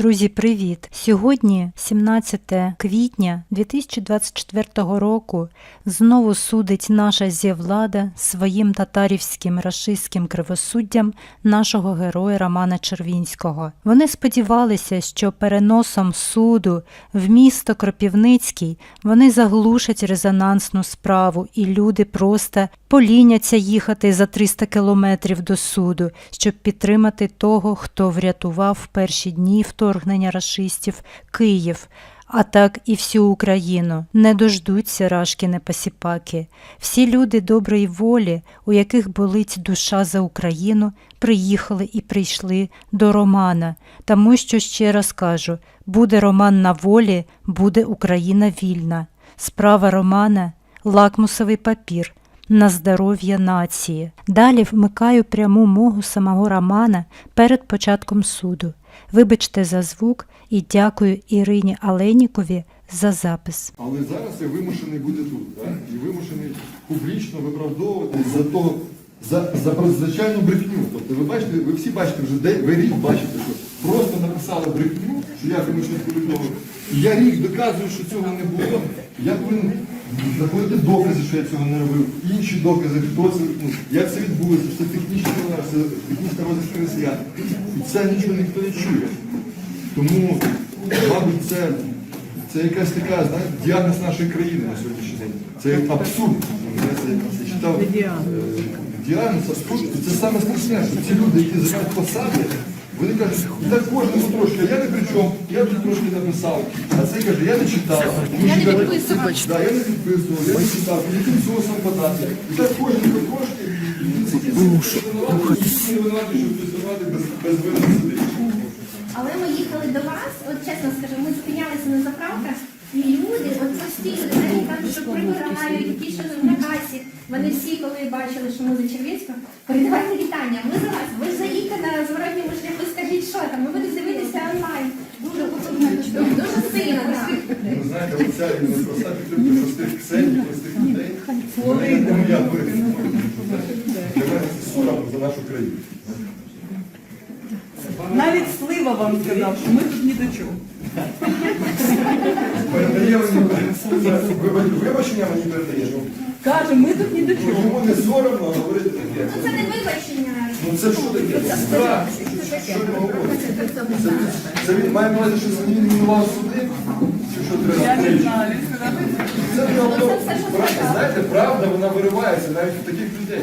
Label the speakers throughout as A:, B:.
A: Друзі, привіт! Сьогодні, 17 квітня 2024 року, знову судить наша зєвлада своїм татарівським рашистським кривосуддям нашого героя Романа Червінського. Вони сподівалися, що переносом суду в місто Кропівницький вони заглушать резонансну справу, і люди просто поліняться їхати за 300 кілометрів до суду, щоб підтримати того, хто врятував в перші дні вторгнення рашистів Київ. А так і всю Україну не дождуться рашкіни посіпаки. Всі люди доброї волі, у яких болить душа за Україну, приїхали і прийшли до Романа, тому що ще раз кажу: буде Роман на волі, буде Україна вільна. Справа Романа лакмусовий папір на здоров'я нації. Далі вмикаю пряму мову самого Романа перед початком суду. Вибачте за звук і дякую Ірині Аленікові за запис.
B: Але зараз я вимушений бути тут, так? і вимушений публічно виправдовуватись за то, за, за звичайну брехню. Тобто ви бачите, ви всі бачите вже де, ви рік бачите, що просто написали брехню, що я повідомив. І я рік доказую, що цього не було. Я повинен знаходити докази, що я цього не робив, інші докази, хто це, ну, як це відбулося, це технічна це технічна росіян. І це нічого ніхто не чує. Тому, мабуть, це, це якась така, знаєте, діагноз нашої країни на сьогоднішній день. Це абсурд. Я це, це читав. е, Діагноз, абсурд. І це саме страшне, що ці люди, які займають посади, вони кажуть, так кожен трошки, а я не при чому, я тут трошки написав. А цей каже, я не читав. Я не підписував. Да, я не підписував, я не читав, яким соусом подати. І так кожен потрошки, і не винуватий, що хтось без, без вини.
C: Але ми їхали до вас, от чесно скажу, ми зупинялися на заправках, люди, от люди, навіть кажуть, що прибирають, які що на касі. Вони всі, коли бачили, що ми за Червінського, передавайте вітання. Ми за вас, ви заїдьте на зворотньому шляху, скажіть, що там, ми будемо дивитися онлайн. Дуже дуже сильно.
B: Ви знаєте, оця проста підтримка простих ксенів, простих людей. Це не моя. Для мене це соромно за нашу країну.
D: Навіть слива вам сказав, що ми тут ні до чого.
B: Передає мені вибачення мені передає.
D: Каже, ми тут ні до чого.
B: Йому не соромно говорити таке.
C: Ну це не вибачення.
B: Ну це що таке? Це страх. Що він говорить? Це, це він має на увазі, що він суди? Чи що
D: Я не знаю.
B: Це правда. Знаєте, правда, вона виривається навіть у таких людей.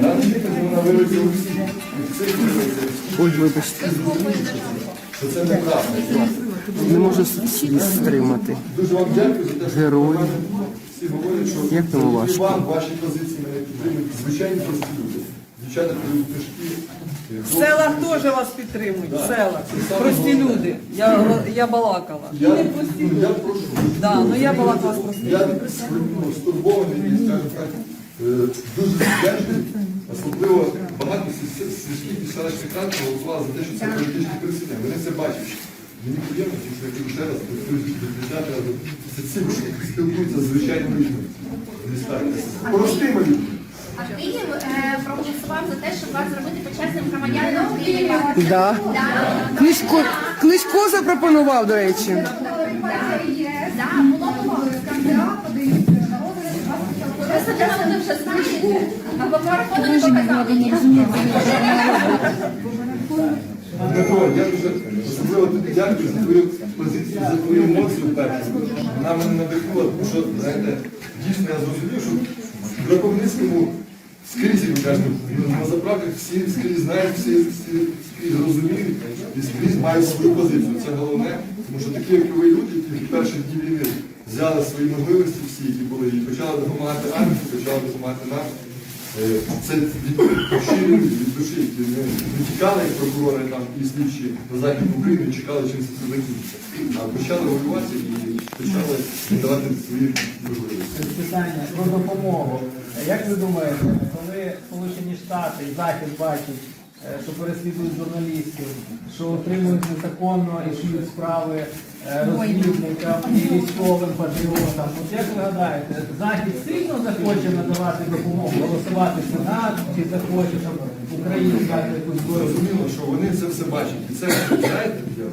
B: Не не тільки вона виривається у всіх. Це виривається.
E: Ой, вибачте,
B: Що це неправда.
E: Не можу сліз стримати.
B: Дуже вам дякую за те, що
E: Герої.
B: всі говорять, що
E: Як тому важко?
B: вам ваші позиції мене підтримують. Звичайні прості люди. Дівчата пишуть книжки.
D: в селах теж вас підтримують. В селах. Прості люди. Я, я балакала.
B: Я, ну, я прошу.
D: Да, ну я балакала з простими.
B: Я ну, стурбований і, скажімо так, е, дуже вдячний. Особливо багато сільських і селищних рад голосували за те, що це політичні пересідання. Вони це бачать. Мені приємно, що я ще раз, дівчата це ці спілкуються з звичайними людьми. Не. Простими людьми.
C: А Київ е, проголосував за те, щоб вас зробити почесним громадянином Києва.
E: Да.
C: Да.
E: Книжку, книжку запропонував, до речі.
C: Да, було було. Просто для мене ви вже знаєте, а по марафону не показали.
B: Дмитро, я дуже особливо тобі дякую за твою позицію, за твою емоцію першу. Вона мене надихнула, тому що, знаєте, дійсно я зрозумів, що в Кропивницькому скрізь, як ви кажете, на заправках всі скрізь знають, всі, скрізь розуміють і скрізь мають свою позицію. Це головне, тому що такі, як ви люди, які в перших дні війни взяли свої можливості всі, які були, і почали допомагати армії, почали допомагати нам. Е, Це від щирі люди, від душі, які не, тікали як прокурори там і слідчі на захід України, чекали, чим це все закінчиться. А почали воювати і почали давати свої можливості.
F: питання про допомогу. Як ви думаєте, коли Сполучені Штати і Захід бачать е, що переслідують журналістів, що отримують незаконно і шиють справи розвідникам і військовим патріотам. От як ви гадаєте, Захід сильно захоче надавати допомогу, голосувати Сенат, чи захоче, щоб Україні дати якусь зброю?
B: Зрозуміло, що вони це все бачать. І це, знаєте, я-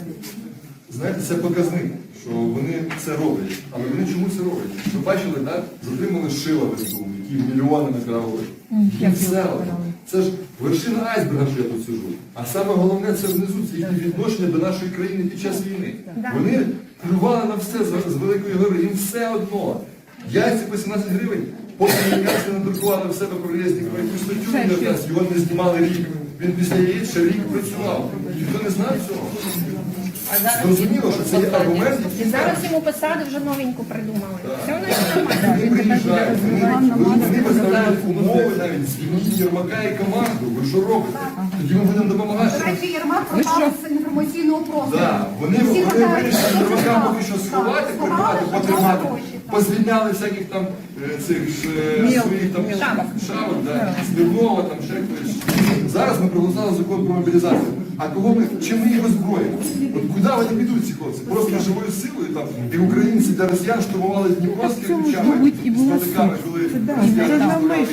B: знаєте, це показник, що вони це роблять. Але вони чому це роблять? Ви бачили, так? Затримали шила в СБУ, які мільйонами крали. Це ж вершина айсберга, що я тут сижу. А саме головне це внизу, це їхнє відношення до нашої країни під час війни. Вони плювали на все з, великої гори, їм все одно. Яйця по 17 гривень, поки американці надрукували в себе про Резнікова якусь статтю, якраз, його не знімали рік. Він після яєць ще рік працював. Ніхто не знав цього. Зрозуміло, що це є аргумент,
C: І зараз йому посаду вже новеньку придумали. Все нормально.
B: вони приїжджають, вони, виставляють умови навіть, Єрмака і команду. Ви що робите? Тоді ми будемо допомагати.
G: До речі, Єрмак пропав з інформаційного простору.
B: Да, вони, вони вирішили Єрмака поки що сховати,
G: Так,
B: потримати. Позвільняли всяких там цих е, своїх там шавок, да, Смірнова, там ще хтось. Зараз ми проголосували закон про мобілізацію. А кого ми, чим ми їх озброїмо? От куди вони підуть ці хлопці? Просто живою силою там і українці для росіян штурмували Дніпровські ключами з патиками, коли росіяни штурмували.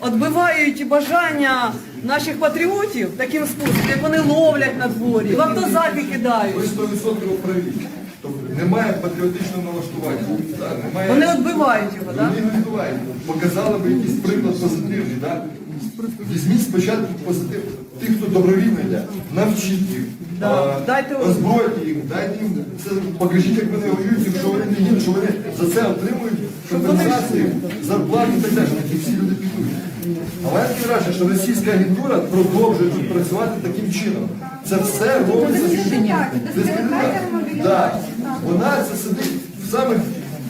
D: Отбивають бажання наших патріотів таким способом, як вони ловлять на дворі, в автозаки кидають.
B: Ви 100% праві. Тобто немає патріотичного налаштування. да, немає...
D: Вони відбивають його, так?
B: Вони не відбувають. Показали би якийсь приклад позитивний. Да? Візьміть спочатку позитив. Тих, хто добровільно йде, навчіть їх,
D: Да. Дайте-
B: озбройте їх, дайте їм це, покажіть, як вони воюють, якщо вони не їдуть, що вони за це отримують компенсації, зарплати і так далі. Такі всі люди підуть. Але я враження, що російська агентура продовжує тут працювати таким чином. Це все робиться з
G: Дискредитація
B: Вона це сидить в самих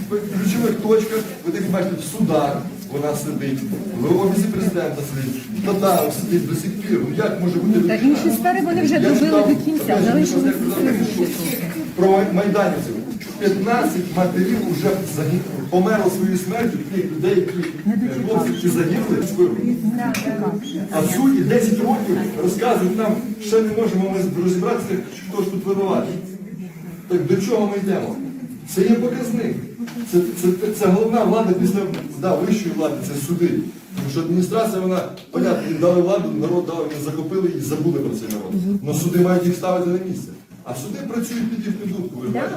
B: ключових точках, ви так бачите, в судах вона сидить, в офісі президента сидить, в Татаров сидить до сих пір. Ну як може бути? Та інші сфери вони вже добили до кінця, залишилися про майданівців. 15 матерів вже загинули, померли своєю смертю тих людей, які хлопці, які загинули з. А в суді 10 років розказують нам, ще не можемо ми розібратися, хто ж тут винуватий. Так до чого ми йдемо? Це є показник. Це, це, це, це головна влада після да, вищої влади, це суди. Тому що адміністрація, вона, понятно, їм дали владу, народ дав, вони захопили і забули про цей народ. Але суди мають їх ставити на місце. А суди працюють під їхню дудку, ви бачите?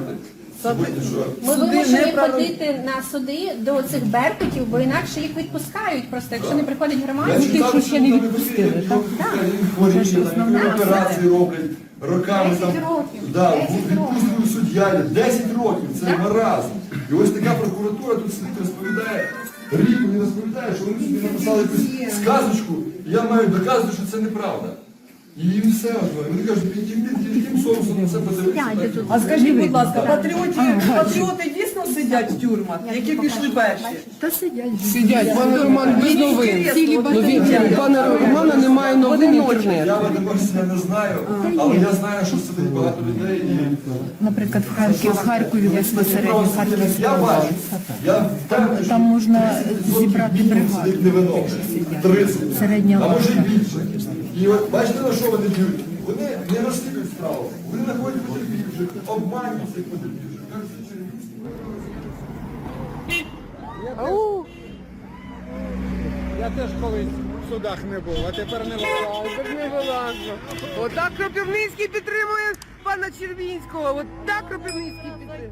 C: Ми вимушені ходити на суди до цих беркутів, бо інакше їх відпускають. Просто якщо не приходять
B: Я
C: громадські,
B: читав, що не відпустили, так? Операції роблять, роками
G: 10
B: там,
G: років,
B: да,
G: 10
B: відпустили суддя, 10 років, це маразм. І ось така прокуратура тут сидить, розповідає, рік мені розповідає, що вони собі написали якусь сказочку, і я маю доказувати, що це неправда. І їм все одно. І вони кажуть, під яким, під яким соусом на це подивитися.
D: А скажіть, будь ласка, патріоти, патріоти дійсно сидять в тюрмах, які пішли перші?
E: Сидять, Сидять, пане Роман, без новин. Пане Романа немає новин інтернету.
B: Я також це не знаю, але я знаю, що сидить багато людей. І...
H: Наприклад, в Харкові, в Харкові безпосередньо
B: Я
H: Харківська
B: бачу.
H: область.
B: Я впевнений, що
H: Там можна
B: 30%
H: зібрати
B: мінімум
H: бригаду.
B: сидить невиновних. 30.
H: Середня
B: А може і
H: лавка.
B: більше. І от бачите, на що вони б'ють? Вони не розслідують справу. Вони знаходять потерпівших, обманюють цих потерпівших. Що
I: Я теж колись в судах не був, а тепер не вилазу.
E: Отак Кропивницький підтримує пана Червінського. Отак Кропивницький підтримує.